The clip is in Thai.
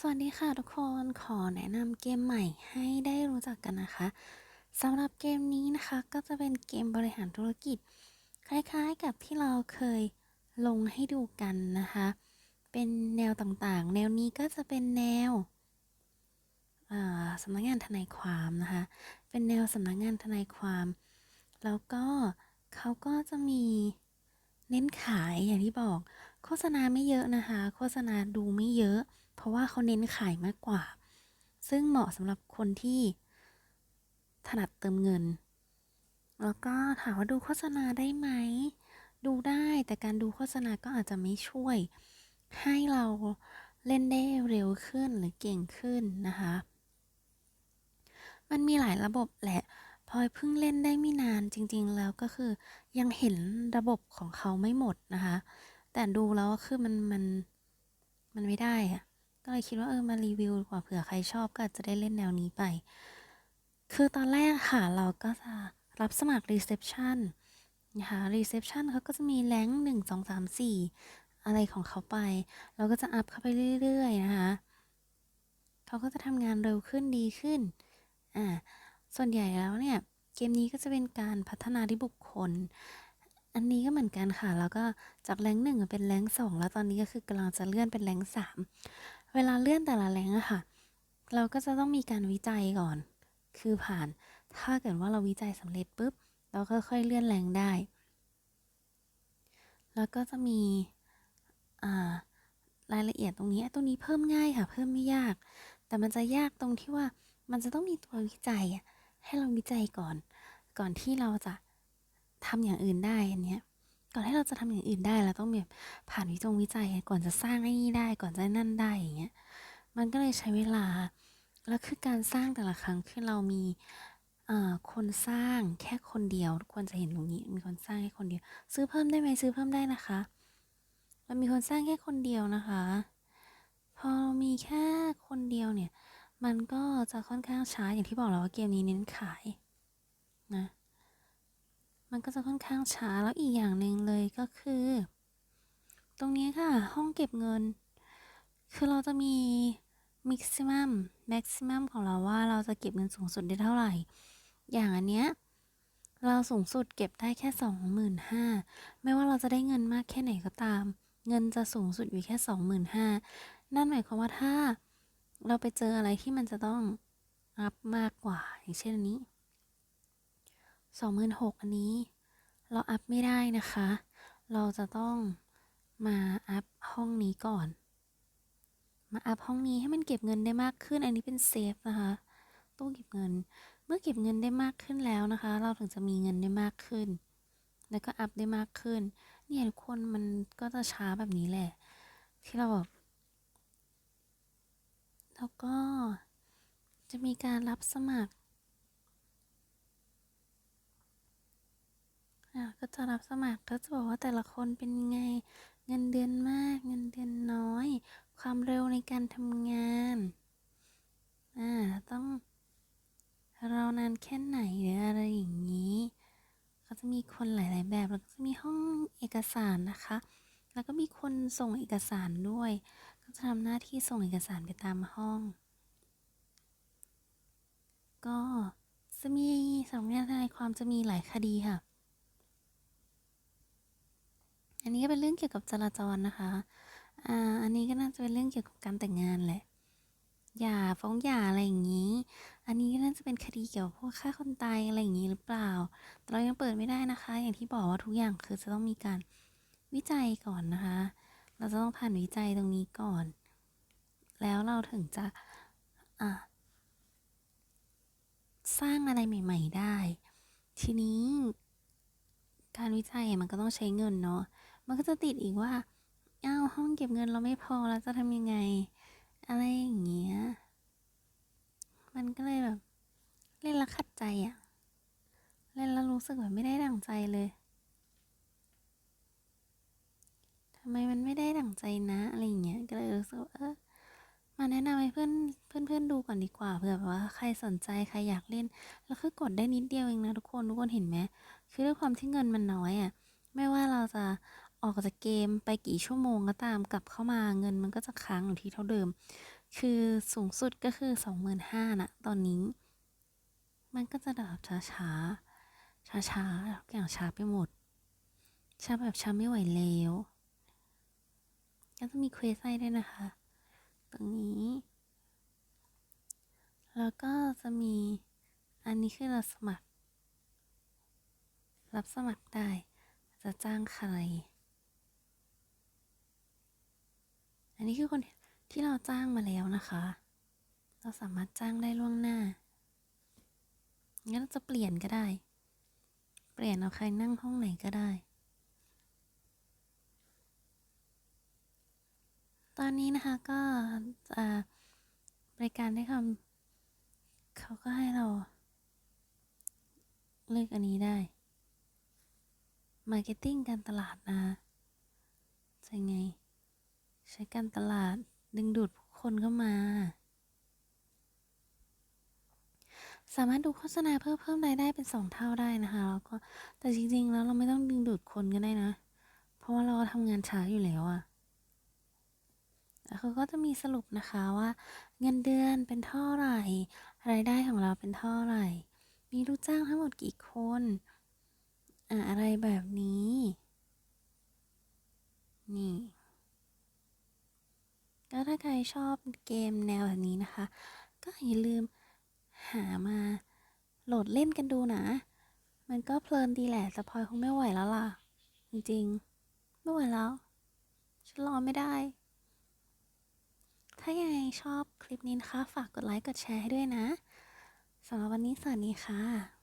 สวัสดีค่ะทุกคนขอแนะนำเกมใหม่ให้ได้รู้จักกันนะคะสำหรับเกมนี้นะคะก็จะเป็นเกมบริหารธุรกิจ คล้ายๆกับที่เราเคยลงให้ดูกันนะคะ เป็นแนวต่างๆ แนวนี้ก็จะเป็นแนวอ่าสำนักงานทนายความนะคะ เป็นแนวสำนักงานทนายความ แล้วก็เขาก็จะมีเน้นขายอย่างที่บอก โฆษณาไม่เยอะนะคะ โฆษณาดูไม่เยอะ เพราะว่าเขาเน้นขายมากกว่า ซึ่งเหมาะสำหรับคนที่ถนัดเติมเงิน แล้วก็ถามว่าดูโฆษณาได้ไหม ดูได้แต่การดูโฆษณาก็อาจจะไม่ช่วย ให้เราเล่นได้เร็วขึ้นหรือเก่งขึ้นนะคะ มันมีหลายระบบแหละพลอยเพิ่งเล่นได้ไม่นานจริง ๆ แล้วก็คือยังเห็นระบบของเขาไม่หมดนะคะ แต่ดูแล้วคือมันมันมันไม่ได้อะ ก็เลยคิดว่าเออมารีวิวดีกว่าเผื่อใครชอบก็อาจจะได้เล่นแนวนี้ไป คือตอนแรกค่ะเราก็จะรับสมัคร reception นะคะ reception เขาก็จะมีแรงหนึ่งสองสามสี่อะไรของเขาไป เราก็จะอัพเข้าไปเรื่อยๆนะคะเขาก็จะทำงานเร็วขึ้นดีขึ้นอ่าส่วนใหญ่แล้วเนี่ยเกมนี้ก็จะเป็นการพัฒนาที่บุคคล อันนี้ก็เหมือนกันค่ะ แล้วก็จากแรงหนึ่งเป็นแรงสองแล้วตอนนี้ก็คือกำลังจะเลื่อนเป็นแรงสาม เวลาเลื่อนแต่ละแรงอะค่ะ เราก็จะต้องมีการวิจัยก่อน คือผ่าน ถ้าเกิดว่าเราวิจัยสำเร็จปุ๊บ เราก็ค่อยเลื่อนแรงได้ แล้วก็จะมีรายละเอียดตรงนี้ ตรงนี้เพิ่มง่ายค่ะ เพิ่มไม่ยาก แต่มันจะยากตรงที่ว่ามันจะต้องมีตัววิจัยอะให้เราวิจัยก่อน ก่อนที่เราจะทำอย่างอื่นได้อันเนี้ย ก่อนที่เราจะทำอย่างอื่นได้เราต้องแบบผ่านวิจงวิจัยก่อนจะสร้างไอ้นี่ได้ก่อนจะนั่นได้อย่างเงี้ยมันก็เลยใช้เวลา แล้วคือการสร้างแต่ละครั้งคือเรามีอ่อคนสร้างแค่คนเดียวทุกคนจะเห็นตรงนี้มีคนสร้างแค่คนเดียว ซื้อเพิ่มได้ไหมซื้อเพิ่มได้นะคะเรามีคนสร้างแค่คนเดียวนะคะ พอมีแค่คนเดียวเนี่ย มันก็จะค่อนข้างช้าอย่างที่บอกแล้วว่าเกมนี้เน้นขาย มันก็จะค่อนข้างช้าแล้วอีกอย่างหนึ่งเลยก็คือ ตรงนี้ค่ะ ห้องเก็บเงิน คือเราจะมี maximum maximum ของเราว่าเราจะเก็บเงินสูงสุดได้เท่าไหร่ อย่างอันเนี้ยเราสูงสุดเก็บได้แค่สองหมื่นห้าไม่ว่าเราจะได้เงินมากแค่ไหนก็ตาม เงินจะสูงสุดอยู่แค่สองหมื่นห้านั่นหมายความว่าถ้า เราไปเจออะไรที่มันจะต้องอัพมากกว่า อย่างเช่นอัน สองหมื่นหกอันนี้ เราอัพไม่ได้นะคะ เราจะต้องมาอัพห้องนี้ก่อน มาอัพห้องนี้ให้มันเก็บเงินได้มากขึ้น อันนี้เป็นเซฟนะคะตู้เก็บเงิน เมื่อเก็บเงินได้มากขึ้นแล้วนะคะ เราถึงจะมีเงินได้มากขึ้น แล้วก็อัพได้มากขึ้น เนี่ยทุกคนมันก็จะช้าแบบนี้แหละ ที่เราแบบแล้วก็จะมีการรับสมัคร อะ ก็จะรับสมัครก็จะบอกว่าแต่ละคนเป็นไง เงินเดือนมาก เงินเดือนน้อย ความเร็วในการทำงานอ่าต้องรอนานแค่ไหนหรืออะไรอย่างนี้ ก็จะมีคนหลาย ๆ แบบแล้วก็จะมีห้องเอกสารนะคะ แล้วก็มีคนส่งเอกสารด้วย ก็จะทำหน้าที่ส่งเอกสารไปตามห้อง ก็จะมีสำนักงานทนายความจะมีหลายคดีค่ะ อันนี้ก็เป็นเรื่องเกี่ยวกับจราจรนะคะ อ่า อันนี้ก็น่าจะเป็นเรื่องเกี่ยวกับการแต่งงานแหละหย่าฟ้องหย่าอะไรอย่างนี้ อันนี้ก็น่าจะเป็นคดีเกี่ยวกับพวกฆ่าคนตายอะไรอย่างนี้หรือเปล่า แต่เรายังเปิดไม่ได้นะคะ อย่างที่บอกว่าทุกอย่างคือจะต้องมีการวิจัยก่อนนะคะ เราจะต้องผ่านวิจัยตรงนี้ก่อน แล้วเราถึงจะอ่าสร้างอะไรใหม่ ๆ ได้ ทีนี้การวิจัยมันก็ต้องใช้เงินเนาะ มันก็จะติดอีกว่าอ้าวห้องเก็บเงินเราไม่พอแล้วจะทำยังไง อะไรอย่างเงี้ย มันก็เลยแบบ เล่นแล้วขัดใจอะเล่นแล้วรู้สึกแบบไม่ได้ดั่งใจเลยทำไมมันไม่ได้ดั่งใจนะอะไรอย่างเงี้ย ก็เลยรู้สึกว่าเออมาแนะนำให้เพื่อนเพื่อนเพื่อนๆดูก่อนดีกว่าเผื่อแบบว่าใครสนใจใครอยากเล่น แล้วคือกดได้นิดเดียวเองนะทุกคนทุกคนเห็นไหมคือด้วยความที่เงินมันน้อยอะ่ะ ไม่ว่าเราจะ ออกจากเกมไปกี่ชั่วโมงก็ตามกลับเข้ามาเงินมันก็จะค้างอยู่ที่เท่าเดิม คือสูงสุดก็คือสองหมื่นห้านะตอนนี้ มันก็จะแบบช้าช้าช้าช้าทุกอย่างช้าไปหมดช้าแบบช้าไม่ไหวแล้วก็จะมีเควสให้ด้วยนะคะ ตรงนี้ แล้วก็จะมีอันนี้คือเราสมัคร รับสมัครได้จะจ้างใคร อั นนี้คือคนที่เราจ้างมาแล้วนะคะ เราสามารถจ้างได้ล่วงหน้า งั้นเราจะเปลี่ยนก็ได้ เปลี่ยนเอาใครนั่งห้องไหนก็ได้ ตอนนี้นะคะก็จะบริการได้คำเขาก็ให้เราเลือกอันนี้ได้ Marketing การตลาดนะจะไง ใช้การตลาดดึงดูดผู้คนเข้ามา สามารถดูโฆษณาเพื่อเพิ่มรายได้เป็นสองเท่าได้นะคะแล้วก็แต่จริง ๆ แล้วเราไม่ต้องดึงดูดคนก็ได้นะ เพราะว่าเราทำงานช้าอยู่แล้วอะแล้วเขาก็จะมีสรุปนะคะว่า เงินเดือนเป็นเท่าไหร่ รายได้ของเราเป็นเท่าไหร่ มีลูกจ้างทั้งหมดกี่คนอะอะไรแบบนี้ นี่ ถ้าใครชอบเกมแนวแบบนี้นะคะ ก็อย่าลืมหามาโหลดเล่นกันดูนะ มันก็เพลินดีแหละแต่พอยคงไม่ไหวแล้วล่ะ จริงๆ ไม่ไหวแล้ว ฉันรอไม่ได้ ถ้ายังไงชอบคลิปนี้นะคะ ฝากกดไลค์ กดแชร์ให้ด้วยนะสำหรับวันนี้สวัสดีค่ะ